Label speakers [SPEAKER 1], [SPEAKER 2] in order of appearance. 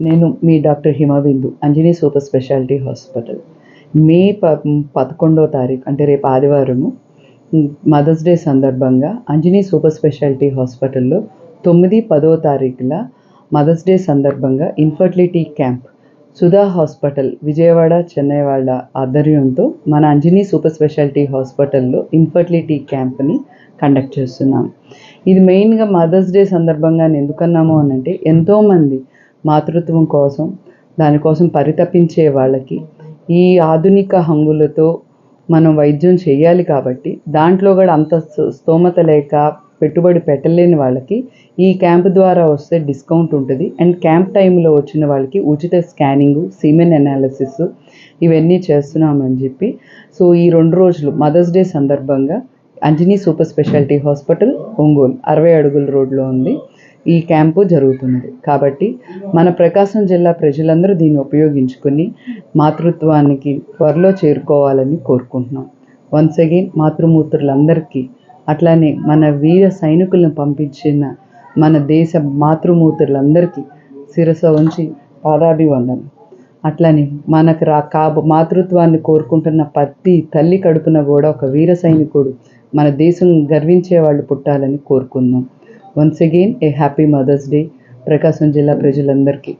[SPEAKER 1] నేను మీ doctor Himabindu Anjani super speciality hospital. May ప పదకొండవ తారీఖు అంటే రేపు ఆదివారము మదర్స్ డే సందర్భంగా అంజనీ సూపర్ స్పెషాలిటీ హాస్పిటల్లో తొమ్మిది పదవ తారీఖుల మదర్స్ డే సందర్భంగా infertility camp Sudha hospital Vijayawada Chennai వాళ్ళ ఆధ్వర్యంతో మన అంజనీ సూపర్ స్పెషాలిటీ హాస్పిటల్లో ఇన్ఫర్టిలిటీ క్యాంప్ని కండక్ట్ చేస్తున్నాం. ఇది మెయిన్గా మదర్స్ డే సందర్భంగా ఎందుకన్నాము అని అంటే ఎంతోమంది మాతృత్వం కోసం దానికోసం పరితపించే వాళ్ళకి ఈ ఆధునిక హంగులతో మనం వైద్యం చేయాలి కాబట్టి దాంట్లో కూడా అంత స్తోమత లేక పెట్టుబడి పెట్టలేని వాళ్ళకి ఈ క్యాంప్ ద్వారా వస్తే డిస్కౌంట్ ఉంటుంది. అండ్ క్యాంప్ టైంలో వచ్చిన వాళ్ళకి ఉచిత స్కానింగ్ సీమెన్ అనాలిసిస్ ఇవన్నీ చేస్తున్నామని చెప్పి సో ఈ రెండు రోజులు మదర్స్ డే సందర్భంగా Anjani super speciality hospital Ongole అరవై అడుగుల రోడ్లో ఉంది. ఈ క్యాంపు జరుగుతున్నది. కాబట్టి మన ప్రకాశం జిల్లా ప్రజలందరూ దీన్ని ఉపయోగించుకుని మాతృత్వానికి త్వరలో చేరుకోవాలని కోరుకుంటున్నాం. వన్స్ అగైన్ మాతృమూర్తులందరికీ అట్లానే మన వీర సైనికులను పంపించిన మన దేశ మాతృమూర్తులందరికీ శిరస ఉంచి పాదాభివందనం. అట్లని మనకు రా కాబో మాతృత్వాన్ని కోరుకుంటున్న ప్రతి తల్లి కడుపున కూడా ఒక వీర సైనికుడు మన దేశం గర్వించే వాళ్ళు పుట్టాలని కోరుకుందాం. Once again a happy mothers day Prakasam జిల్లా ప్రజలందరికీ